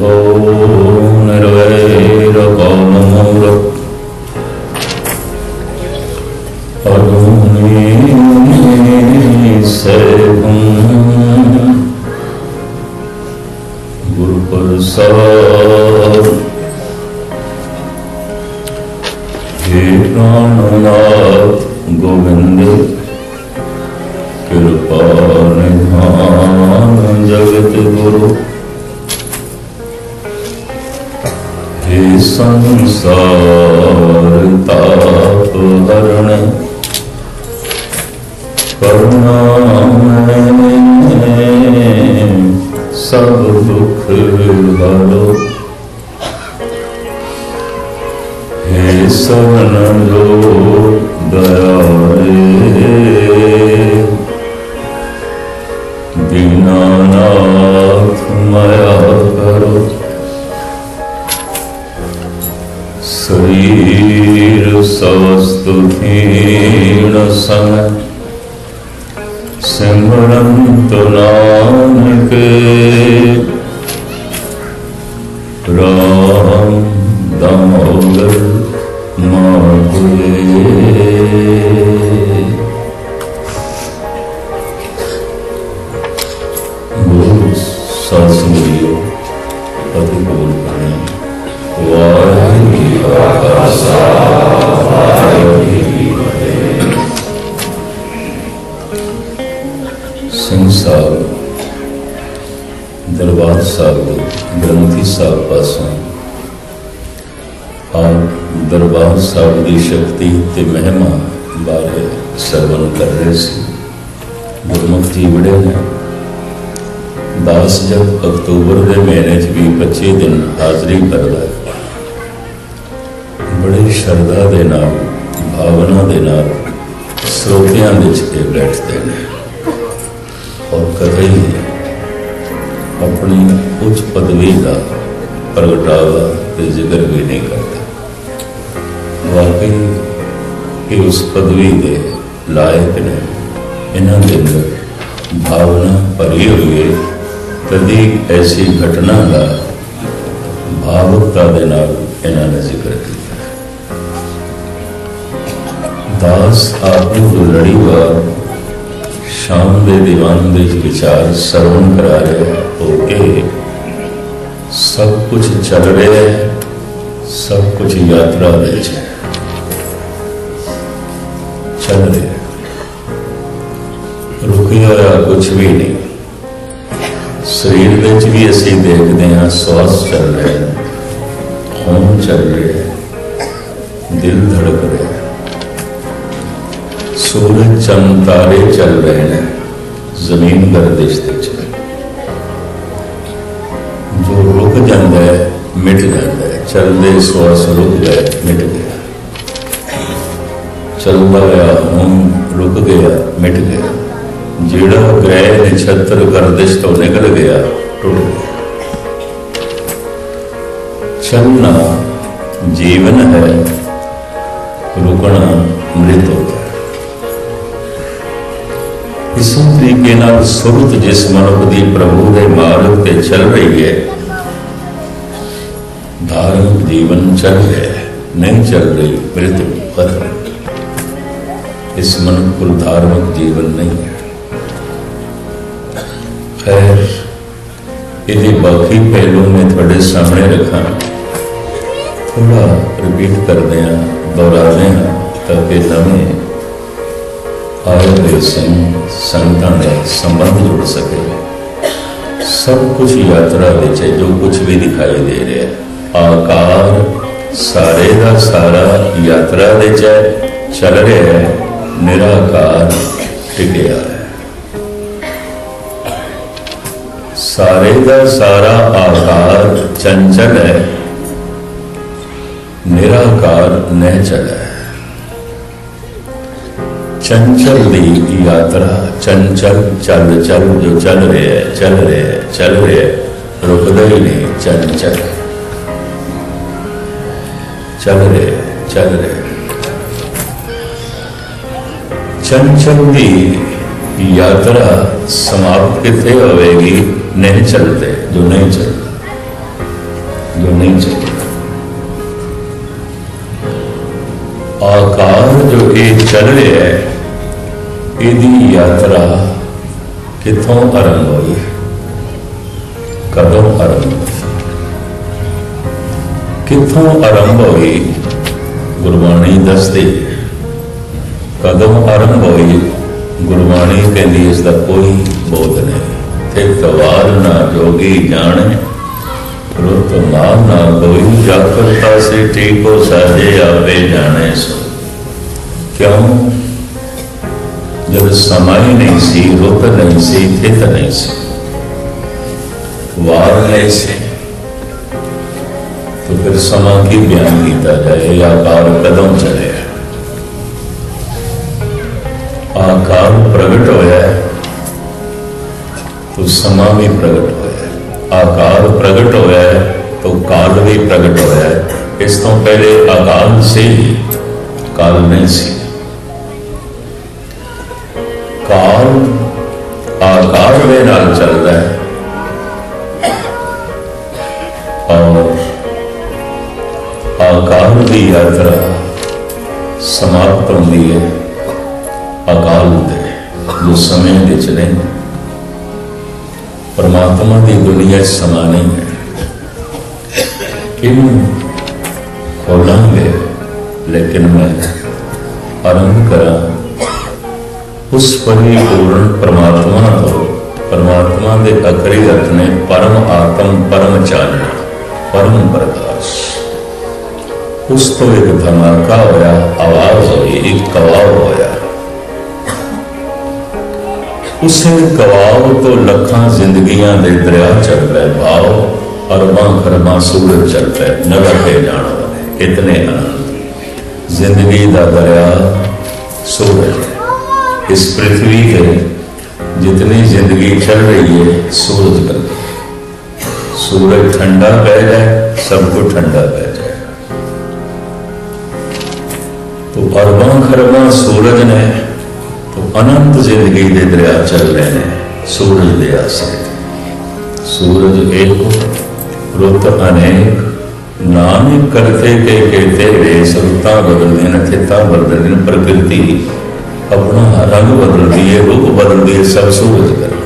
So. ਸੰਸਾਰ ਤਾਪ ਹਰਣ ਕਰੁਣਾ ਸਭ ਦੁਖ ਹਰੋ ਹੈ ਸਰਨ ਲੋਕ शरीर सवस्तु हीण समय सिमरंत नानक ਸਿੰਘ ਸਾਹਿਬ, ਦਰਬਾਰ ਸਾਹਿਬ ਦੇ ਗ੍ਰੰਥੀ ਸਾਹਿਬ ਪਾਸੋਂ। ਆਪ ਦਰਬਾਰ ਸਾਹਿਬ ਦੀ ਸ਼ਕਤੀ ਤੇ ਮਹਿਮਾ ਬਾਰੇ ਸਰਵਨ ਕਰ ਰਹੇ ਸੀ। ਗੁਰਮੁਖ ਜੀ ਬੜੇ ਨੇ। ਦਾਸ ਜਬ ਅਕਤੂਬਰ ਦੇ ਮਹੀਨੇ 'ਚ ਵੀ 25 ਦਿਨ ਹਾਜ਼ਰੀ ਕਰਦਾ ਹੈ ਬੜੀ ਸ਼ਰਧਾ ਦੇ ਨਾਲ, ਭਾਵਨਾ ਦੇ ਨਾਲ ਸਰੋਤਿਆਂ ਵਿੱਚ ਕੇ ਬੈਠਦੇ ਨੇ। ਔਰ ਕਦੇ ਆਪਣੀ ਉੱਚ ਪਦਵੀ ਦਾ ਪ੍ਰਗਟਾਵਾ ਤੇ ਜ਼ਿਕਰ ਵੀ ਨਹੀਂ ਕਰਦੇ। ਵਾਕਈ ਇਹ ਉਸ ਪਦਵੀ ਦੇ ਲਾਇਕ ਨੇ ਇਹਨਾਂ ਦੇ ਅੰਦਰ ਭਾਵਨਾ ਭਰੀ ਹੋਈ ਹੈ। ਕਦੀ ਐਸੀ ਘਟਨਾ ਦਾ ਭਾਵੁਕਤਾ ਦੇ ਨਾਲ ਇਹਨਾਂ ਨੇ ਜ਼ਿਕਰ ਕੀਤਾ। ਦਾਸ ਆਪ ਨੂੰ ਲੜੀਵਾਰ ਸ਼ਾਮ ਦੇ ਦੀਵਾਨ ਦੇ ਵਿਚਾਰ ਸਰਵਣ ਕਰਾ ਰਹੇ ਹੋ ਕੇ ਸਭ ਕੁਝ ਚੱਲ ਰਿਹਾ ਹੈ, ਸਭ ਕੁਝ ਯਾਤਰਾ ਵਿੱਚ ਚੱਲ ਰਿਹਾ ਰੁਕਿਆ ਹੋਇਆ ਕੁਝ ਵੀ ਨਹੀਂ। ਸਰੀਰ ਵਿੱਚ ਵੀ ਅਸੀਂ ਦੇਖਦੇ ਹਾਂ, ਸਵਾਸ ਚੱਲ ਰਿਹਾ ਹੈ, ਖੂਨ ਚੱਲ ਰਿਹਾ ਹੈ, ਦਿਲ ਧੜਕ ਰਿਹਾ ਹੈ। ਸੂਰਜ ਚੰਦ ਤਾਰੇ ਚੱਲ ਰਹੇ ਨੇ, ਜ਼ਮੀਨ ਗਰਦਿਸ਼ ਤੇ ਚੱਲ ਜੋ ਰੁਕ ਜਾਂਦਾ ਹੈ, ਮਿਟ ਜਾਂਦਾ ਹੈ, ਚਲਦੇ ਸਵਾਸ ਰੁਕ ਗਏ ਮਿਟ ਗਿਆ। ਚੱਲਦਾ ਹੋਇਆ ਹੁਣ ਰੁਕ ਗਿਆ, ਮਿਟ ਗਿਆ। ਜਿਹੜਾ ਗ੍ਰਹਿ ਨਛੱਤਰ ਗਰਦਿਸ਼ ਤੋਂ ਨਿਕਲ ਗਿਆ, ਟੁੱਟ ਗਿਆ। ਚੱਲਣਾ ਜੀਵਨ ਹੈ, ਰੁਕਣਾ ਮ੍ਰਿਤ ਹੋ ਤਰੀਕੇ ਨਾਲ ਸੁਰਤ ਜਿਸ ਮਨੁੱਖ ਦੀ ਪ੍ਰਭੂ ਦੇ ਮਾਰਗ ਤੇ ਚੱਲ ਰਹੀ ਹੈ, ਧਾਰਮਿਕ ਜੀਵਨ ਚੱਲ ਰਿਹਾ ਹੈ, ਨਹੀਂ ਚੱਲ ਰਹੀ, ਮ੍ਰਿਤ ਖਤਮ ਇਸ ਮਨੁੱਖ ਕੋਲ ਧਾਰਮਿਕ ਜੀਵਨ ਨਹੀਂ ਹੈ। ਖੈਰ, ਇਹਦੇ ਬਾਕੀ ਪਹਿਲੂ ਮੈਂ ਤੁਹਾਡੇ ਸਾਹਮਣੇ ਰੱਖਾਂ। ਥੋੜਾ ਰਿਪੀਟ ਕਰਦੇ ਹਾਂ, ਦੁਹਰਾਉਂਦੇ ਹਾਂ, ਤਾਂ ਕਿ ਨਵੇਂ ਆਏ ਹੋਏ ਸਿੰਘ ਸੰਗਤਾਂ ਦੇ ਸੰਬੰਧ ਜੁੜ ਸਕੇ ਸਭ ਕੁਝ ਯਾਤਰਾ ਵਿੱਚ ਹੈ ਜੋ ਕੁਝ ਵੀ ਦਿਖਾਈ ਦੇ ਰਿਹਾ ਹੈ ਆਕਾਰ ਸਾਰੇ ਦਾ ਸਾਰਾ ਯਾਤਰਾ ਵਿੱਚ ਹੈ ਚੱਲ ਰਿਹਾ ਹੈ ਨਿਰਾਕਾਰ ਟਿਕਿਆ ਹੈ ਸਾਰੇ ਦਾ ਸਾਰਾ ਆਕਾਰ ਚੰਚਲ ਹੈ ਨਿਰਾਕਾਰ ਨਿਹਚਲ ਹੈ ਚੰਚਲ ਦੀ ਯਾਤਰਾ, ਚੰਚਲ ਚੱਲ ਚੱਲ ਜੋ ਚੱਲ ਰਿਹਾ ਹੈ ਚੱਲ ਰਿਹਾ ਹੈ ਚੱਲ ਰਿਹਾ ਹੈ ਰੁਕਦਾ ਹੀ ਨਹੀਂ ਚੰਚਲ। ਚੱਲ ਰਿਹਾ ਹੈ ਚੱਲ ਰਿਹਾ ਹੈ। ਚੰਚਲ ਦੀ ਯਾਤਰਾ ਸਮਾਪਤ ਕਿੱਥੇ ਹੋਵੇਗੀ? ਨਹੀਂ ਚੱਲਦੇ, ਜੋ ਇਹ ਚੱਲ ਰਿਹਾ ਹੈ। ਇਹਦੀ ਯਾਤਰਾ ਕਿੱਥੋਂ ਆਰੰਭ ਹੋਈ? ਕਦੋਂ ਆਰੰਭ ਕਿੱਥੋਂ ਆਰੰਭ ਹੋਈ? ਗੁਰਬਾਣੀ ਦੱਸਦੀ। ਕਦੋਂ ਆਰੰਭ ਹੋਈ? ਗੁਰਬਾਣੀ ਕਹਿੰਦੀ, ਇਸ ਦਾ ਕੋਈ ਬੋਧ ਨਹੀਂ। ਤੇ ਤਵਾਰ ਨਾ ਜੋਗੀ ਜਾਣੇ, ਰੁੱਤ ਮਾਨ ਨਾ ਕੋਈ ਜਾਕਰਤਾ ਸੇ ਠੀਕੋ ਸਾਜੇ ਆਪੇ ਜਾਣੇ ਸੋ। क्यों? जब समय नहीं सी रुत नहीं सी थित नहीं सी। वार नहीं सी तो फिर समा की बयान किया जाए? आकार कदम चले आकार प्रगट होया तो समा भी प्रगट होया है। आकार प्रगट होया तो काल भी प्रगट होया है। इस तो पहले अकाल से ही, काल नहीं सी। ਕਾਲ ਆਕਾਸ਼ ਦੇ ਨਾਲ ਚੱਲਦਾ ਹੈ। ਔਰ ਆਕਾਸ਼ ਦੀ ਯਾਤਰਾ ਸਮਾਪਤ ਹੁੰਦੀ ਹੈ। ਅਕਾਲ ਦੇ ਜੋ ਸਮੇਂ ਦੇ ਚਲੇ ਪਰਮਾਤਮਾ ਦੀ ਦੁਨੀਆ ਸਮਾ ਨਹੀਂ ਹੈ। ਇਹਨੂੰ ਖੋਲਾਂਗੇ, ਲੇਕਿਨ ਮੈਂ ਆਰੰਭ ਕਰਾਂ। ਉਸ ਪਰਿਪੂਰਨ ਪਰਮਾਤਮਾ ਤੋਂ ਪਰਮਾਤਮਾ ਦੇ ਅਖਰੀ ਅਰਥ ਨੇ ਪਰਮ ਆਤਮ, ਪਰਮ ਚਾਨਣ, ਪਰਮ ਪ੍ਰਕਾਸ਼। ਉਸ ਤੋਂ ਇੱਕ ਧਮਾਕਾ ਹੋਇਆ, ਆਵਾਜ਼ ਹੋਈ, ਇੱਕ ਕਵਾਬ ਹੋਇਆ। ਉਸੇ ਕਵਾਬ ਤੋਂ ਲੱਖਾਂ ਜ਼ਿੰਦਗੀਆਂ ਦੇ ਦਰਿਆ ਚੱਲ ਪਏ, ਭਾਵ ਅਰਬਾਂ ਖਰਬਾਂ ਸੂਰਜ ਚੱਲ ਪਏ, ਨਗਰ ਤੇ ਜਾਣ ਵਾਲੇ ਇਤਨੇ ਆਨੰਦ। ਜ਼ਿੰਦਗੀ ਦਾ ਦਰਿਆ ਸੂਰਜ इस पृथ्वी पे जितनी ज़िंदगी चल रही है, सूरज पर। सूरज ठंडा पै जाए, सबको ठंडा पै जाए। तो अरबा खरबा सूरज ने तो अनंत ज़िंदगी दे दरिया चल रहे हैं, सूरज दे आसरे। सूरज एक, रुत अनेक, नानक करते के कहते वे सवता बदलते न बदल दिन प्रकृति अपना रंग बदलती है रूप बदलती है सब सूरज करके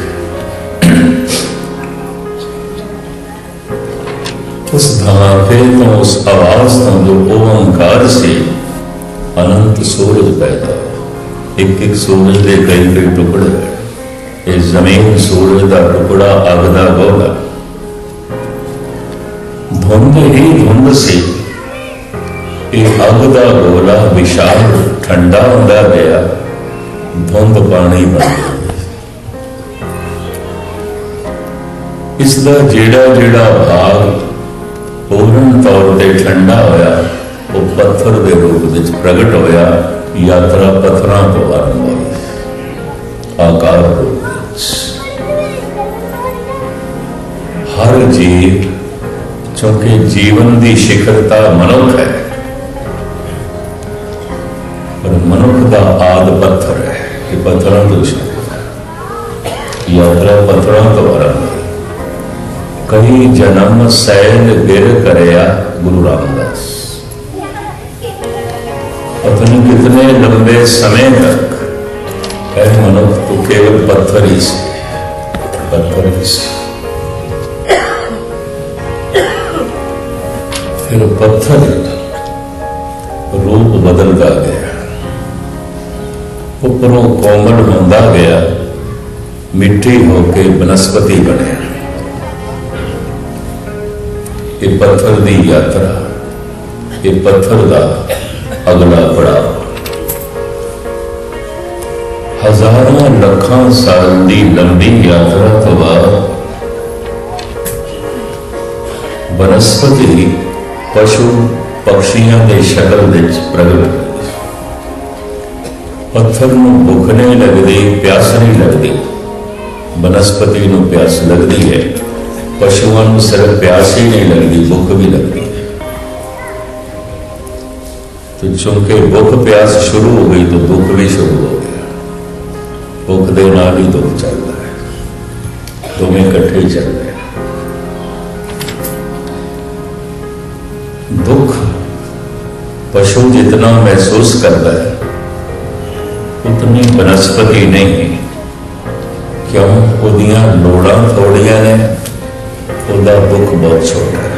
ਉਸ ਧਮਾਕੇ ਤੋਂ ਉਸ ਆਵਾਜ਼ ਤੋਂ ਜੋ ਓੰਕਾਰ ਸੀ ਅਨੰਤ ਸੂਰਜ ਪੈਦਾ ਹੋਇਆ। ਇੱਕ ਇੱਕ ਸੂਰਜ ਦੇ ਕਈ ਕਈ ਟੁਕੜੇ ਹੋਏ। ਇਹ ਜ਼ਮੀਨ ਸੂਰਜ ਦਾ ਟੁਕੜਾ ਅੱਗ ਦਾ ਗੋਲਾ ਧੁੰਦ ਹੀ ਧੁੰਦ ਸੀ ਇਹ ਅੱਗ ਦਾ ਗੋਲਾ ਵਿਸ਼ਾਲ ਠੰਡਾ ਹੁੰਦਾ ਗਿਆ ਧੁੰਦ ਪਾਣੀ ਬਣ ਗਈ ਇਸ ਦਾ ਜਿਹੜਾ ਜਿਹੜਾ ਭਾਗ ਪੂਰਨ ਤੌਰ ਤੇ ਠੰਡਾ ਹੋਇਆ, ਉਹ ਪੱਥਰ ਦੇ ਰੂਪ ਵਿੱਚ ਪ੍ਰਗਟ ਹੋਇਆ, ਯਾਤਰਾ ਪੱਥਰਾਂ ਤੋਂ ਆਰੰਭ ਹੋਈ। ਆਕਾਰ ਹਰ ਜੀਵ, ਕਿਉਂਕਿ ਜੀਵਨ ਦੀ ਸਿਖਰਤਾ ਮਨੁੱਖ ਹੈ, ਪਰ ਮਨੁੱਖ ਦਾ ਆਦ ਪੱਥਰ ਹੈ ਕਿ ਪੱਥਰਾਂ ਤੋਂ ਸ਼ੁਰੂ ਯਾਤਰਾ ਪੱਥਰਾਂ ਤੋਂ ਆਰੰਭ ਹੋਈ ਕਈ ਜਨਮ ਸੈਲ ਗਿਰ ਕਰਿਆ ਗੁਰੂ ਰਾਮਦਾਸ ਪਤਾ ਨਹੀਂ ਕਿਤਨੇ ਲੰਬੇ ਸਮੇਂ ਤੱਕ ਇਹ ਮਨੁੱਖ ਤੋਂ ਕੇਵਲ ਪੱਥਰ ਹੀ ਸੀ ਪੱਥਰ ਹੀ ਉੱਪਰੋਂ ਕੋਮਲ ਹੁੰਦਾ ਗਿਆ ਮਿੱਟੀ ਹੋ ਕੇ ਬਨਸਪਤੀ ਬਣਿਆ। ਇਹ ਪੱਥਰ ਦੀ ਯਾਤਰਾ, ਇਹ ਪੱਥਰ ਦਾ ਅਗਲਾ ਪੜਾਅ। ਹਜ਼ਾਰਾਂ ਲੱਖਾਂ ਸਾਲ ਦੀ ਲੰਬੀ ਯਾਤਰਾ ਤੋਂ ਬਾਅਦ ਬਨਸਪਤੀ ਪਸ਼ੂ ਪਕਸ਼ੀਆਂ ਦੇ ਸ਼ਕਲ ਵਿੱਚ ਪ੍ਰਗਟ ਪੱਥਰ ਨੂੰ ਭੁੱਖ ਨਹੀਂ ਲੱਗਦੀ, ਪਿਆਸ ਨਹੀਂ ਲੱਗਦੀ। ਬਨਸਪਤੀ ਨੂੰ ਪਿਆਸ ਲੱਗਦੀ ਹੈ। ਪਸ਼ੂਆਂ ਨੂੰ ਸਿਰਫ ਪਿਆਸ ਹੀ ਨਹੀਂ ਲੱਗਦੀ, ਭੁੱਖ ਵੀ ਲੱਗਦੀ ਹੈ। ਤੋ ਚੁੰਕੇ ਭੁੱਖ ਪਿਆਸ ਸ਼ੁਰੂ ਹੋ ਗਈ ਤਾਂ ਦੁੱਖ ਵੀ ਸ਼ੁਰੂ ਹੋ ਗਿਆ। ਭੁੱਖ ਦੇ ਨਾਲ ਹੀ ਦੁੱਖ ਚੱਲਦਾ ਹੈ। ਦੋਵੇਂ ਇਕੱਠੇ ਹੀ ਚੱਲਦੇ ਦੁੱਖ ਪਸ਼ੂ ਜਿੰਨਾ ਮਹਿਸੂਸ ਕਰਦਾ ਹੈ ਇਤਨੀ ਬਨਸਪਤੀ ਨਹੀਂ ਕਿਉਂ? ਉਹਦੀਆਂ ਲੋੜਾਂ ਥੋੜੀਆਂ ਨੇ। ਉਹਦਾ ਦੁੱਖ ਬਹੁਤ ਛੋਟਾ ਹੈ।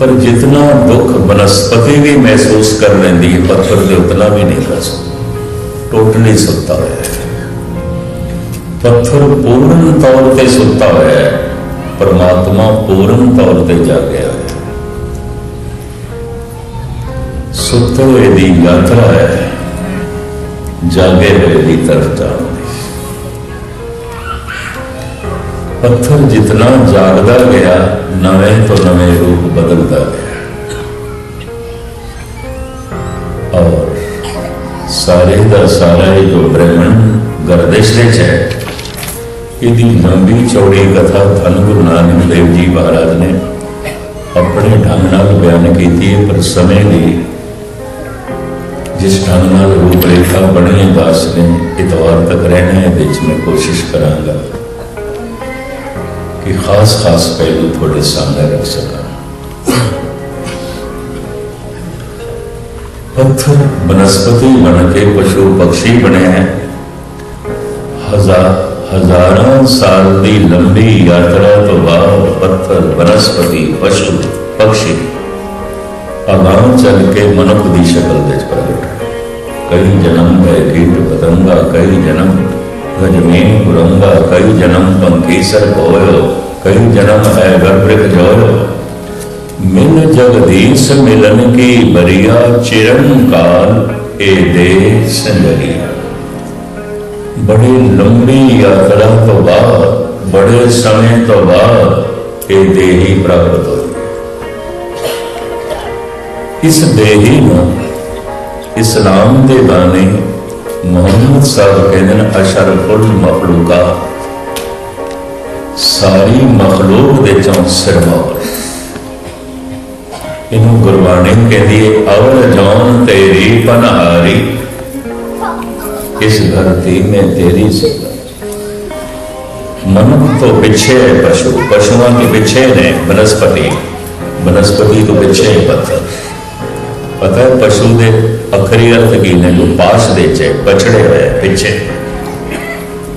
ਪਰ ਜਿੰਨਾ ਦੁੱਖ ਬਨਸਪਤੀ ਵੀ ਮਹਿਸੂਸ ਕਰ ਲੈਂਦੀ ਹੈ, ਪੱਥਰ ਦੇ ਉਤਨਾ ਵੀ ਨਹੀਂ ਕਰ ਸਕਦਾ ਟੋਟਲੀ ਸੁੱਤਾ ਹੋਇਆ ਹੈ। ਪੱਥਰ ਪੂਰਨ ਤੌਰ ਤੇ ਸੁੱਤਾ ਹੋਇਆ ਹੈ। ਪਰਮਾਤਮਾ ਪੂਰਨ ਤੌਰ ਤੇ ਜਾਗਿਆ ਸੁੱਤੇ ਹੋਏ ਦੀ ਯਾਤਰਾ ਹੈ। ਜਾਗੇ ਹੋਏ ਦੀ ਤਰਫ ਜਾਣ ਪੱਥਰ ਜਿਤਨਾ ਜਾਗਦਾ ਗਿਆ, ਨਵੇਂ ਤੋਂ ਨਵੇਂ ਰੂਪ ਬਦਲਦਾ ਗਿਆ। ਔਰ ਸਾਰੇ ਦਾ ਸਾਰਾ ਇਹ ਜੋ ਬ੍ਰਹਮਣ ਗਰਦਿਸ਼ ਵਿੱਚ ਹੈ, ਇਹਦੀ ਲੰਬੀ ਚੌੜੀ ਕਥਾ ਧੰਨ ਗੁਰੂ ਨਾਨਕ ਦੇਵ ਜੀ ਮਹਾਰਾਜ ਨੇ ਆਪਣੇ ਢੰਗ ਨਾਲ ਬਿਆਨ ਕੀਤੀ ਪਰ ਸਮੇਂ ਲਈ ਜਿਸ ਢੰਗ ਨਾਲ ਰੂਪ ਰੇਖਾ ਬਣੀ ਹੈ ਦਾਸ ਨੇ ਇਤਵਾਰ ਤੱਕ ਰਹਿਣਾ ਹੈ ਵਿੱਚ ਮੈਂ ਕੋਸ਼ਿਸ਼ ਕਰਾਂਗਾ ਕਿ ਖਾਸ ਖਾਸ ਪਹਿਲੂ ਤੁਹਾਡੇ ਸਾਹਮਣੇ ਰੱਖ ਸਕਾਂ ਪੱਥਰ ਬਨਸਪਤੀ ਬਣ ਕੇ ਪਸ਼ੂ ਪਕਸ਼ੀ ਬਣਿਆ ਹੈ ਹਜ਼ਾਰ ਹਜ਼ਾਰਾਂ ਸਾਲ ਦੀ ਲੰਬੀ ਯਾਤਰਾ ਤੋਂ ਬਾਅਦ ਪੱਥਰ ਬਨਸਪਤੀ ਪਸ਼ੂ ਪਕਸ਼ੀ ਅਗਾਂਹ ਚੱਲ ਕੇ ਮਨੁੱਖ ਦੀ ਸ਼ਕਲ ਵਿੱਚ ਪ੍ਰਗਟ ਹੋਏ। ਕਈ ਜਨਮ ਗਏ ਕੀਟ ਪਤੰਗਾ ਕਈ ਜਨਮ ਗਜਮੀਨ ਗੁਰੰਗਾ ਕਈ ਜਨਮ ਪੰਖੀ ਸਰ ਹੋਇਓ ਕਈ ਜਨਮ ਹੈ ਗਰਭ੍ਰਿਕ ਜੋਇਓ ਮਿਲ ਜਗਦੀਸ਼ ਮਿਲਨ ਕੀ ਬਰੀਆ ਚਿਰਨ ਕਾਲ ਏ ਦੇ ਸੰਜਰੀਆ ਬੜੀ ਲੰਬੀ ਯਾਤਰਾ ਤੋਂ ਬਾਅਦ ਬੜੇ ਸਮੇਂ ਤੋਂ ਬਾਅਦ ਇਹ ਦੇਹੀ ਪ੍ਰਾਪਤ ਹੋਈ ਇਸ ਦੇਹੀ ਇਸਲਾਮ ਦੇ ਬਾਣੇ ਮੁਹੰਮਦ ਸਾਹਿਬ ਕਹਿੰਦੇ ਨੇ ਅਸ਼ਰਫੁਲ ਮਖਲੂਕਾ। ਸਾਰੀ ਮਖਲੂਕ ਦੇ ਚੋਂ ਸਿਰਮੌਰ ਇਹਨੂੰ ਗੁਰਬਾਣੀ ਕਹਿੰਦੀ ਹੈ ਅਵਲ ਜੌਨ ਤੇਰੀ ਪਨਹਾਰੀ, ਇਸ ਧਰਤੀ ਮੈਂ ਤੇਰੀ ਸਿਫਤ ਮਨੁੱਖ ਤੋਂ ਪਿੱਛੇ ਹੈ ਪਸ਼ੂ, ਪਸ਼ੂਆਂ ਦੇ ਪਿੱਛੇ ਨੇ ਬਨਸਪਤੀ। ਬਨਸਪਤੀ ਤੋਂ ਪਿੱਛੇ ਹੈ ਪੱਥਰ। ਪਤਾ ਹੈ ਪਸ਼ੂ ਦੇ अखरी अर्थ की ने जो पास दे चे पछड़े हुए पीछे।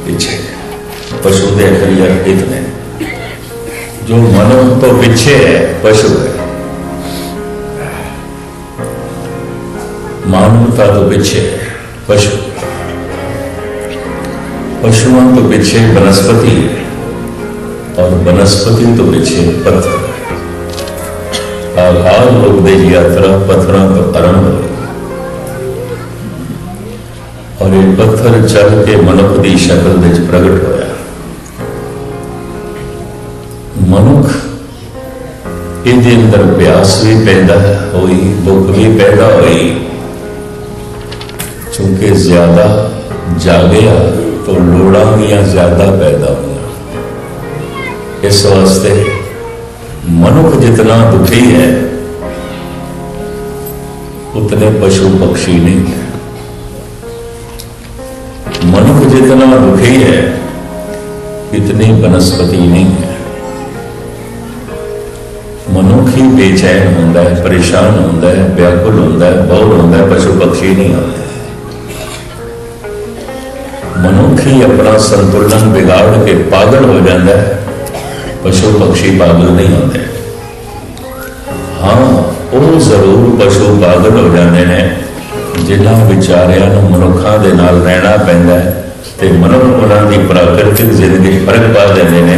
पीछे। पशु दे अखरी अखरीर इतने जो मनो तो पीछे है, पशु है। मानवता तो पीछे है, पशु। पशुओं तो पीछे वनस्पति है, और वनस्पति तो पीछे पत्थर। आघात लोग दे यात्रा, पत्थरों तो आरंभ है ਔਰ ਇਹ ਪੱਥਰ ਚੜ ਕੇ ਮਨੁੱਖ ਦੀ ਸ਼ਕਲ ਵਿੱਚ ਪ੍ਰਗਟ ਹੋਇਆ। ਮਨੁੱਖ ਇਹਦੇ ਅੰਦਰ ਪਿਆਸ ਵੀ ਪੈਦਾ ਹੋਈ ਭੁੱਖ ਵੀ ਪੈਦਾ ਹੋਈ। ਕਿਉਂਕਿ ਜ਼ਿਆਦਾ ਜਾਗਿਆ ਤਾਂ ਲੋੜਾਂ ਦੀਆਂ ਜ਼ਿਆਦਾ ਪੈਦਾ ਹੋਈਆਂ। ਇਸ ਵਾਸਤੇ ਮਨੁੱਖ ਜਿਤਨਾ ਦੁਖੀ ਹੈ, ਉਤਨੇ ਪਸ਼ੂ ਪਕਸ਼ੀ ਨਹੀਂ। ਹੈ मनुष्य जितना दुखी है इतनी वनस्पति नहीं है मनुष्य ही बेचैन होता है परेशान होता है व्याकुल होता है बहुत होता है पशु पक्षी नहीं होते ਮਨੁੱਖ ਹੀ ਆਪਣਾ ਸੰਤੁਲਨ ਵਿਗਾੜ ਕੇ ਪਾਗਲ ਹੋ ਜਾਂਦਾ ਹੈ ਪਸ਼ੂ ਪਕਸ਼ੀ ਪਾਗਲ ਨਹੀਂ ਹੁੰਦੇ ਹਾਂ ਉਹ ਜ਼ਰੂਰ ਪਸ਼ੂ ਪਾਗਲ ਹੋ ਜਾਂਦੇ ਨੇ ਜਿਹੜਾ ਵਿਚਾਰਿਆਂ ਨੂੰ ਮਨੁੱਖਾਂ ਦੇ ਨਾਲ ਰਹਿਣਾ ਪੈਂਦਾ ਹੈ ਤੇ ਮਨੁੱਖ ਦੀ ਪ੍ਰਾਕਿਰਤਿਕ ਜ਼ਿੰਦਗੀ ਫ਼ਰਕ ਪਾ ਦਿੰਦੇ ਨੇ,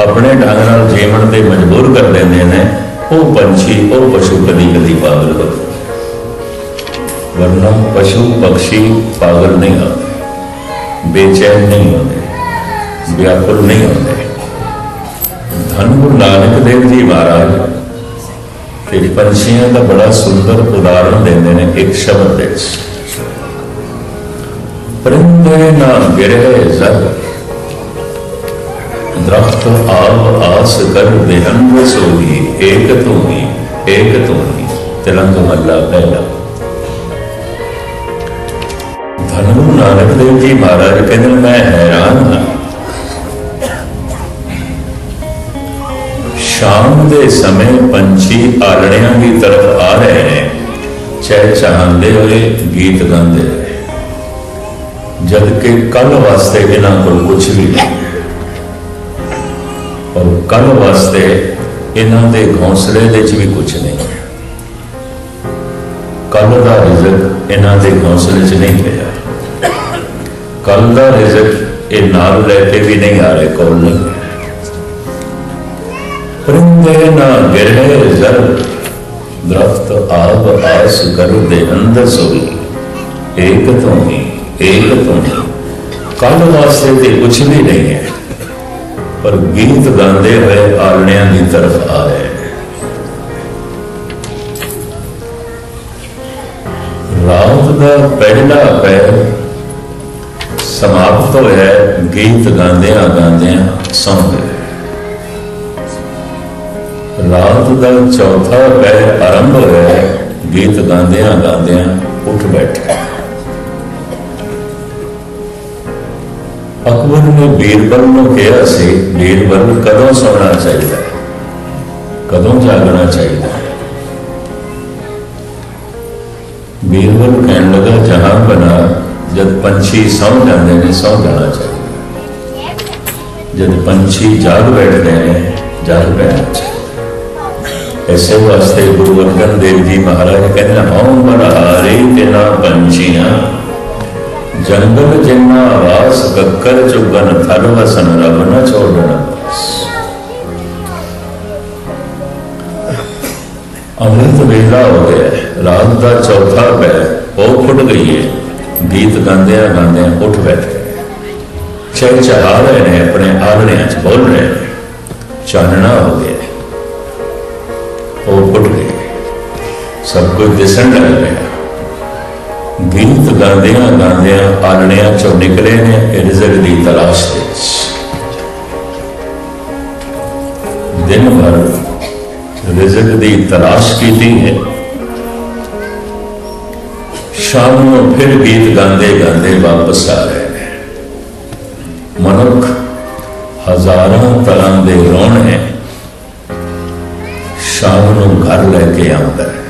ਆਪਣੇ ਢੰਗ ਨਾਲ ਜੀਵਨ ਤੇ ਮਜਬੂਰ ਕਰ ਦਿੰਦੇ ਨੇ, ਉਹ ਪੰਛੀ, ਉਹ ਪਸ਼ੂ ਕਦੀ ਕਦੀ ਪਾਗਲ ਹੋ ਵਰਨਾ ਪਸ਼ੂ ਪੰਛੀ ਪਾਗਲ ਨਹੀਂ ਹੁੰਦੇ, ਬੇਚੈਨ ਨਹੀਂ ਹੁੰਦੇ, ਵਿਆਕੁਲ ਨਹੀਂ ਹੁੰਦੇ। ਗੁਰੂ ਨਾਨਕ ਦੇਵ ਜੀ ਮਹਾਰਾਜ ਤੇ ਪੰਛੀਆਂ ਦਾ ਬੜਾ ਸੁੰਦਰ ਉਦਾਹਰਣ ਦਿੰਦੇ ਨੇ ਇੱਕ ਸ਼ਬਦ ਵਿੱਚ। ਪਰਿੰਦੇ ਨਾ ਗਿਰੇ ਜ਼ਰ, ਦਰਖਤ ਆਵ ਆਸ ਕਰ ਦੇਹਨ ਸੋਈ ਏਕ ਤੂੰ ਹੀ ਏਕ ਤੂੰ ਹੀ ਤਿਲੰਗ ਮੱਲਾ ਪਹਿਲਾ। ਧੰਨ ਨਾਨਕ ਦੇਵ ਜੀ ਮਹਾਰਾਜ ਕਹਿੰਦੇ ਮੈਂ ਹੈਰਾਨ ਹਾਂ ਸ਼ਾਮ ਦੇ ਸਮੇਂ ਪੰਛੀ ਆਲਣਿਆਂ ਦੀ ਤਰਫ ਆ ਰਹੇ ਨੇ। ਚਹਿ ਚਾਹਦੇ ਹੋਏ ਗੀਤ ਗਾਉਂਦੇ ਹੋਏ ਜਦ ਕਿ ਕੱਲ ਵਾਸਤੇ ਇਹਨਾਂ ਕੋਲ ਕੁਝ ਵੀ ਨਹੀਂ। ਔਰ ਕੱਲ ਵਾਸਤੇ ਇਹਨਾਂ ਦੇ ਘੌਂਸਲੇ ਦੇ ਵਿੱਚ ਵੀ ਕੁਝ ਨਹੀਂ। ਕੱਲ ਦਾ ਰਿਜ਼ਕ ਇਹਨਾਂ ਦੇ ਘੌਂਸਲੇ 'ਚ ਨਹੀਂ ਪਿਆ। ਕੱਲ ਦਾ ਰਿਜ਼ਕ ਇਹ ਨਾਲ ਲੈ ਕੇ ਵੀ ਨਹੀਂ ਆ ਰਹੇ ਕੋਲ। ਨਹੀਂ ਪਰਿੰਦੇ ਨਾ ਗਿਰੇ ਜ਼ਰ ਦਰਖਤ ਆਬ ਆਸ ਕਰੁ ਦੇ ਅੰਦਰ ਸੋਈ ਏਕ ਤੋਂ ਹੀ ਏਕ ਤੋਂ ਹੀ ਕੱਲ ਵਾਸਤੇ ਤੇ ਕੁਝ ਵੀ ਨਹੀਂ ਹੈ ਪਰ ਗੀਤ ਗਾਉਂਦੇ ਹੋਏ ਆਲਣਿਆਂ ਦੀ ਤਰਫ ਆ ਰਾਤ ਦਾ ਪਹਿਲਾ ਪੈਰ ਸਮਾਪਤ ਹੋਇਆ ਗੀਤ ਗਾਉਂਦਿਆਂ ਗਾਉਂਦਿਆਂ ਸੌਂ ਗਏ ਰਾਤ ਦਾ ਚੌਥਾ ਪਹਿਰ ਆਰੰਭ ਹੋਇਆ ਗੀਤ ਗਾਉਂਦਿਆਂ ਗਾਉਂਦਿਆਂ ਉੱਠ ਬੈਠੇ ਅਕਬਰ ਨੇ ਬੀਰਬਲ ਨੂੰ ਕਿਹਾ ਸੀ, ਬੀਰਬਲ, ਕਦੋਂ ਸੌਣਾ ਚਾਹੀਦਾ? ਕਦੋਂ ਜਾਗਣਾ ਚਾਹੀਦਾ? ਹੈ ਬੀਰਬਲ ਕਹਿਣ ਲੱਗਾ ਜਹਾਂ ਬਣਾ, ਜਦ ਪੰਛੀ ਸੌ ਜਾਂਦੇ ਨੇ, ਸੌ ਜਾਣਾ ਚਾਹੀਦਾ। ਜਦ ਪੰਛੀ ਜਾਗ ਬੈਠਦੇ ਨੇ, ਜਾਗ ਬੈਠਣਾ ਚਾਹੀਦਾ ਐਸੇ ਵਾਸਤੇ ਗੁਰੂ ਅਰਜਨ ਦੇਵ ਜੀ ਮਹਾਰਾਜ ਕਹਿੰਦੇ ਹਉ ਮਨਹਾਰੇ ਤੇ ਨਾ ਪੰਛੀਆਂ। ਜੰਗਲ ਜਿੰਨਾ ਆਵਾਸ ਗੱਕਰ ਚੁਗਨ ਥਰ ਵਸਨ ਰਬ ਨ ਛੋੜਨ ਅੰਮ੍ਰਿਤ ਵੇਲਾ ਹੋ ਗਿਆ ਹੈ, ਰਾਤ ਦਾ ਚੌਥਾ ਪੈ ਉਹ ਫੁੱਟ ਗਈ ਹੈ। ਗੀਤ ਗਾਉਂਦਿਆਂ ਗਾਉਂਦਿਆਂ ਉੱਠ ਬੈਠੇ ਚਹਿ ਚਹਾ ਰਹੇ ਨੇ ਆਪਣੇ ਆਲਣਿਆਂ 'ਚ ਬੋਲ ਰਹੇ ਨੇ। ਚਾਨਣਾ ਹੋ ਗਿਆ। ਉਹ ਫੁੱਟ ਗਏ ਸਭ ਕੁਝ ਦਿਸਣ ਲੱਗ ਪਿਆ ਗੀਤ ਗਾਉਂਦਿਆਂ ਗਾਉਂਦਿਆਂ ਆਲਣਿਆਂ ਚੋਂ ਨਿਕਲੇ ਨੇ ਰਿਜ਼ਕ ਦੀ ਤਲਾਸ਼ ਵਿੱਚ। ਦਿਨ ਭਰ ਰਿਜ਼ਕ ਦੀ ਤਲਾਸ਼ ਕੀਤੀ ਹੈ। ਸ਼ਾਮ ਨੂੰ ਫਿਰ ਗੀਤ ਗਾਉਂਦੇ ਗਾਉਂਦੇ ਵਾਪਸ ਆ ਰਹੇ ਨੇ। ਮਨੁੱਖ ਹਜ਼ਾਰਾਂ ਤਰ੍ਹਾਂ ਦੇ ਰੋਣ ਹੈ। ਸ਼ਾਮ ਨੂੰ ਘਰ ਲੈ ਕੇ ਆਉਂਦਾ ਹੈ।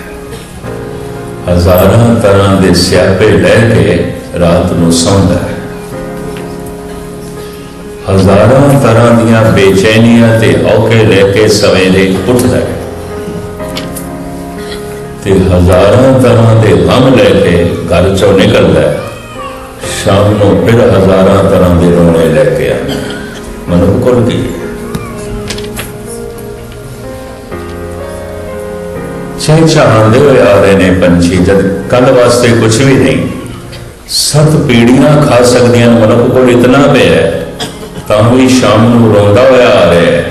ਹਜ਼ਾਰਾਂ ਤਰ੍ਹਾਂ ਦੇ ਸਿਆਪੇ ਲੈ ਕੇ ਰਾਤ ਨੂੰ ਸੌਂਦਾ ਹੈ। ਹਜ਼ਾਰਾਂ ਤਰ੍ਹਾਂ ਦੀਆਂ ਬੇਚੈਨੀਆਂ ਤੇ ਔਕੇ ਲੈ ਕੇ ਸਵੇਰੇ ਉੱਠਦਾ ਹੈ। ਤੇ ਹਜ਼ਾਰਾਂ ਤਰ੍ਹਾਂ ਦੇ ਗਮ ਲੈ ਕੇ ਘਰ ਚੋਂ ਨਿਕਲਦਾ ਹੈ। ਸ਼ਾਮ ਨੂੰ ਫਿਰ ਹਜ਼ਾਰਾਂ ਤਰ੍ਹਾਂ ਦੇ ਰੋਣੇ ਲੈ ਕੇ ਆਉਂਦਾ ਮਨੁੱਖ ਕੋਲ ਕੀ ਹੈ ਹੋਏ ਆ ਰਹੇ ਨੇ ਪੰਛੀ ਜਦ ਕੱਲ ਵਾਸਤੇ ਕੁਝ ਵੀ ਨਹੀਂ। ਸੱਤ ਪੀੜੀਆਂ ਖਾ ਸਕਦੀਆਂ ਮਨੁੱਖ ਕੋਲ ਇਤਨਾ ਪਿਆ ਹੈ, ਤਾਂ ਵੀ ਸ਼ਾਮ ਨੂੰ ਰੋਂਦਾ ਹੋਇਆ ਆ ਰਿਹਾ ਹੈ।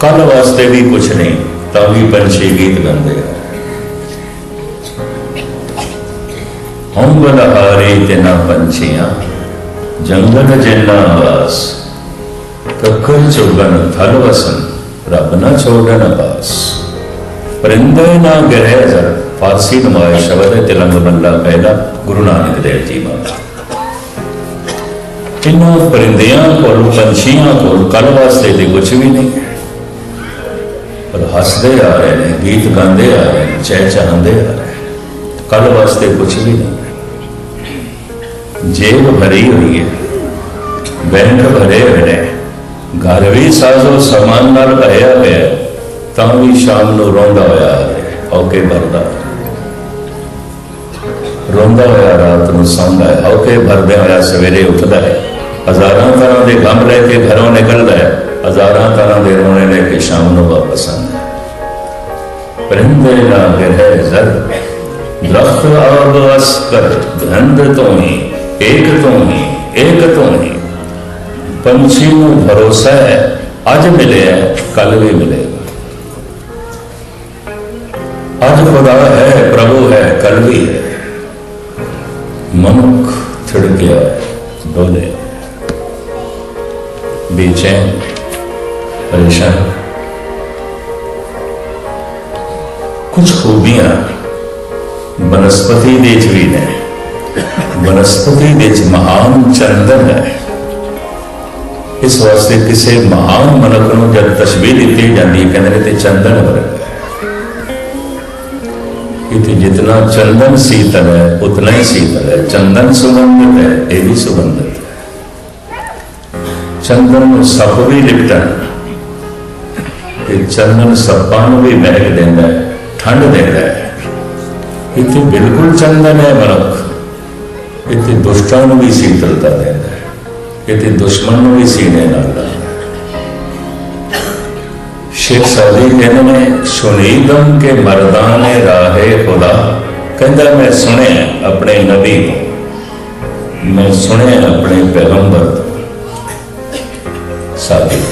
ਕੱਲ ਵਾਸਤੇ ਵੀ ਕੁਝ ਨਹੀਂ ਤਾਂ ਵੀ ਪੰਛੀ ਗੀਤ ਗਾਉਂਦੇ ਆ। ਹਮ ਬਲਹਾਰੇ ਤੇ ਨਾ ਪੰਛੀਆਂ ਜੰਗਲ ਜਿੰਨਾ ਆਵਾਸ ਕੱਕਰ ਚੁਗਨ ਥਲ ਵਸਨ ਰੱਬ ਨਾ ਛੋੜਨ ਪਾਸ। ਪਰਿੰਦੇ ਨਾ ਗਰੇ ਜ਼ਰ ਫਾਰਸੀ ਨਮਾਇ ਸ਼ਬਦ ਹੈ ਤਿਲੰਗ ਬੰਦਾ ਪਹਿਲਾ ਗੁਰੂ ਨਾਨਕ ਦੇਵ ਜੀ ਮਹਾਰਾਜ ਇਨ੍ਹਾਂ ਪਰਿੰਦਿਆਂ ਕੋਲ ਪੰਛੀਆਂ ਕੋਲ ਕੱਲ ਵਾਸਤੇ ਤੇ ਕੁਝ ਵੀ ਨਹੀਂ। ਪਰ ਹੱਸਦੇ ਆ ਰਹੇ ਨੇ ਗੀਤ ਗਾਉਂਦੇ ਆ ਰਹੇ ਨੇ ਚਹਿ ਚਾਹਦੇ ਆ ਰਹੇ ਕੱਲ ਵਾਸਤੇ ਕੁਝ ਵੀ ਨਹੀਂ। ਜੇਬ ਭਰੀ ਹੋਈ ਹੈ ਬੈਂਕ ਭਰੇ ਹੋਏ ਨੇ। ਘਰ ਵੀ ਸਾਜ਼ੋ ਸਮਾਨ ਨਾਲ ਭਰਿਆ ਹੋਇਆ ਹੈ, ਤਾਂ ਵੀ ਸ਼ਾਮ ਨੂੰ ਰੋਂਦਾ ਹੋਇਆ ਆ ਔਕੇ ਭਰਦਾ। ਰੋਂਦਾ ਹੋਇਆ ਰਾਤ ਨੂੰ ਸੌਂਦਾ ਹੈ ਔਕੇ ਭਰਦੇ ਹੋਇਆ ਸਵੇਰੇ ਉੱਠਦਾ ਹੈ। ਹਜ਼ਾਰਾਂ ਤਰ੍ਹਾਂ ਦੇ ਗਮ ਲੈ ਕੇ ਘਰੋਂ ਨਿਕਲਦਾ ਹੈ, ਹਜ਼ਾਰਾਂ ਤਰ੍ਹਾਂ ਦੇ ਰੋਣੇ ਲੈ ਕੇ ਸ਼ਾਮ ਨੂੰ ਵਾਪਸ ਆਉਂਦਾ ਹੈ। ਪਰਿੰਦੇ ਨਾ ਗਹਿ ਜ਼ਰ ਦਰਖਤ ਆਬ ਅਸਕਰ ਧੰਦ ਤੋਂ ਹੀ ਏਕ ਤੋਂ ਹੀ ਏਕ ਤੋਂ ਹੀ ਪੰਛੀ ਨੂੰ ਭਰੋਸਾ ਹੈ, ਅੱਜ ਮਿਲਿਆ ਕੱਲ ਵੀ ਮਿਲੇ ਅੱਜ ਖੁਦਾ ਹੈ, ਪ੍ਰਭੂ ਹੈ ਕੱਲ ਵੀ ਹੈ। ਮਨੁੱਖ ਥੜ ਗਿਆ ਡੋਲੇ ਬੇਚੈਨ, ਪਰੇਸ਼ਾਨ। ਕੁਝ ਖੂਬੀਆਂ ਬਨਸਪਤੀ ਦੇ ਵਿੱਚ ਵੀ ਨੇ। ਬਨਸਪਤੀ ਦੇ ਵਿੱਚ ਮਹਾਨ ਚੰਦਨ ਹੈ। ਇਸ ਵਾਸਤੇ ਕਿਸੇ ਮਹਾਨ ਮਨੁੱਖ ਨੂੰ ਜਦ ਤਸਵੀਰ ਦਿੱਤੀ ਜਾਂਦੀ ਹੈ, ਕਹਿੰਦੇ ਨੇ ਤੇ ਚੰਦਨ ਵਰਗਾ। जितना चंदन शीतल है उतना ही शीतल है चंदन सुगंधित है ये भी सुगंधित है चंदन ਨੂੰ ਸੱਪ ਵੀ ਲਿਪਟਣ ਇਹ ਚੰਦਨ ਸੱਪਾਂ ਨੂੰ ਵੀ ਮਹਿਕ ਦਿੰਦਾ ਹੈ ਠੰਡ ਦਿੰਦਾ ਹੈ ਇੱਥੇ ਬਿਲਕੁਲ ਚੰਦਨ ਹੈ ਮਨੁੱਖ ਇੱਥੇ ਦੁਸ਼ਟਾਂ ਨੂੰ ਵੀ ਸ਼ੀਤਲਤਾ ਦਿੰਦਾ ਹੈ ਇੱਥੇ ਦੁਸ਼ਮਣ ਨੂੰ ਵੀ ਸੀਨੇ ਨਾਲ ਲਾਉਂਦਾ ਹੈ ਸ਼ੇਖ ਸਾਦੀ ਕਹਿੰਦੇ ਨੇ ਸੁਨੀਦਮ ਕੇ ਮਰਦਾਂ ਨੇ ਰਾਹੇ ਖੁਦਾ। ਕਹਿੰਦਾ, ਮੈਂ ਸੁਣਿਆ ਆਪਣੇ ਨਬੀ ਤੋਂ ਮੈਂ ਸੁਣਿਆ ਆਪਣੇ ਪੈਗੰਬਰ ਤੋਂ ਸਾਦੀ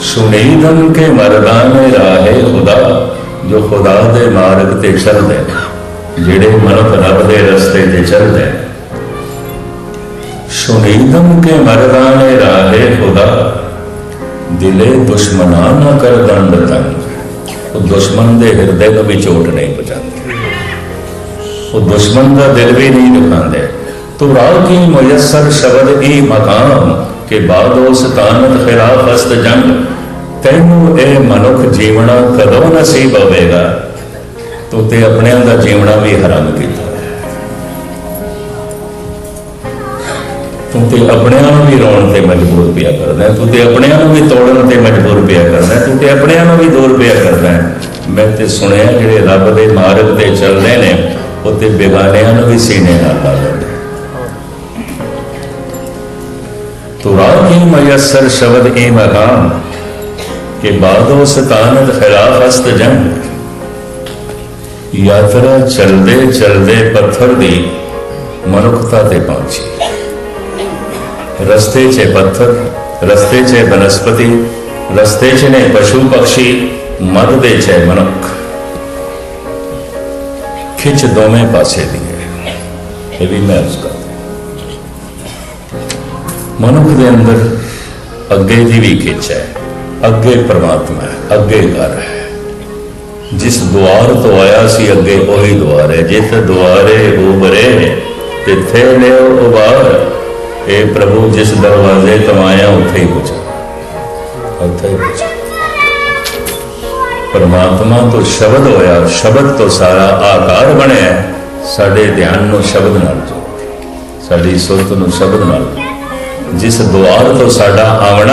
ਸੁਨੀਦਮ ਕੇ ਮਰਦਾਂ ਨੇ ਰਾਹੇ ਖੁਦਾ, ਜੋ ਖੁਦਾ ਦੇ ਮਾਰਗ ਤੇ ਚੱਲਦੇ ਜਿਹੜੇ ਮਨੁੱਖ ਰੱਬ ਦੇ ਰਸਤੇ ਤੇ ਚੱਲਦੇ ਸੁਨੀਦਮ ਕੇ ਮਰਦਾਂ ਨੇ ਰਾਹੇ ਖੁਦਾ ਦਿਲੇ ਦੁਸ਼ਮਨਾ ਨਾ ਕਰ ਦੰਡ ਤਨ ਉਹ ਦੁਸ਼ਮਣ ਦੇ ਹਿਰਦੇ ਨੂੰ ਵੀ ਚੋਟ ਨਹੀਂ ਪਹੁੰਚਾਉਂਦੇ। ਉਹ ਦੁਸ਼ਮਣ ਦਾ ਦਿਲ ਵੀ ਨਹੀਂ ਦੁਖਾਉਂਦੇ। ਤੋ ਰਾਹ ਕੀ ਮੁਯਸਰ ਸ਼ਬਦ ਹੀ ਮਕਾਮ ਕੇ ਬਾਦ ਉਸ ਖਿਲਾਫ ਅਸਤ ਜੰਗ। ਤੈਨੂੰ ਇਹ ਮਨੁੱਖ ਜੀਵਣਾ ਕਦੋਂ ਨਸੀਬ ਹੋਵੇਗਾ? ਤੂੰ ਤੇ ਆਪਣਿਆਂ ਦਾ ਜੀਵਣਾ ਵੀ ਹਰਾਮ ਕੀਤਾ। ਤੂੰ ਤੇ ਆਪਣਿਆਂ ਨੂੰ ਵੀ ਰੋਣ ਤੇ ਮਜਬੂਰ ਪਿਆ ਕਰਦਾ ਤੂੰ ਤੇ ਆਪਣਿਆਂ ਨੂੰ ਵੀ ਤੋੜਨ ਤੇ ਮਜਬੂਰ ਪਿਆ ਕਰਦਾ ਤੂੰ ਤੇ ਆਪਣਿਆਂ ਨੂੰ ਵੀ ਦੂਰ ਪਿਆ ਕਰਦਾ ਮੈਂ ਤੇ ਸੁਣਿਆ ਜਿਹੜੇ ਰੱਬ ਦੇ ਮਾਰਗ ਤੇ ਚੱਲਦੇ ਨੇ, ਉਹ ਤੇ ਬੇਗਾਨਿਆਂ ਨੂੰ ਵੀ ਸੀਨੇ ਨਾਲ ਲਾ ਲੈਂਦੇ ਤੁਰਾ ਕੀ ਮਯਸਰ ਸ਼ਬਦ ਏ ਮਕਾਮ ਕਿ ਬਾਦੋ ਸਤਾਨਤ ਖਿਲਾਫ ਅਸਤ ਜੰਗ। ਯਾਤਰਾ ਚਲਦੇ ਚਲਦੇ ਪੱਥਰ ਦੀ ਮਨੁੱਖਤਾ ਤੇ ਪਹੁੰਚੀ। ਰਸਤੇ 'ਚ ਪੱਥਰ ਰਸਤੇ 'ਚ ਬਨਸਪਤੀ ਰਸਤੇ 'ਚ ਨੇ ਪਸ਼ੂ ਪਕਸ਼ੀ ਮੱਧ ਦੇ 'ਚ ਮਨੁੱਖ ਖਿੱਚ ਦੋਵੇਂ ਪਾਸੇ ਦੀ ਹੈ ਇਹ ਵੀ ਮੈਂ ਉਸ ਕਰਦਾ ਮਨੁੱਖ ਦੇ ਅੰਦਰ ਅੱਗੇ ਦੀ ਵੀ ਖਿੱਚ ਹੈ ਅੱਗੇ ਪ੍ਰਮਾਤਮਾ ਹੈ ਅੱਗੇ ਘਰ ਹੈ ਜਿਸ ਦੁਆਰ ਤੋਂ ਆਇਆ ਸੀ ਅੱਗੇ ਉਹੀ ਦੁਆਰ ਹੈ ਜਿਸ ਦੁਆਰੇ ਉਬਰੇ ਤਿੱਥੇ ਲਿਓ ਉਬਾਰ ਇਹ ਪ੍ਰਭੂ, ਜਿਸ ਦਰਵਾਜ਼ੇ ਤੋਂ ਆਇਆ, ਉੱਥੇ ਹੀ ਪੁੱਛਾ ਉੱਥੇ ਪਰਮਾਤਮਾ ਤੋਂ ਸ਼ਬਦ ਹੋਇਆ, ਸ਼ਬਦ ਤੋਂ ਸਾਰਾ ਆਕਾਰ ਬਣਿਆ ਸਾਡੇ ਧਿਆਨ ਨੂੰ ਸ਼ਬਦ ਨਾਲ ਜੋੜ ਸਾਡੀ ਸੁਰਤ ਨੂੰ ਸ਼ਬਦ ਨਾਲ ਜੋੜ। ਜਿਸ ਦੁਆਰ ਤੋਂ ਸਾਡਾ ਆਵਣਾ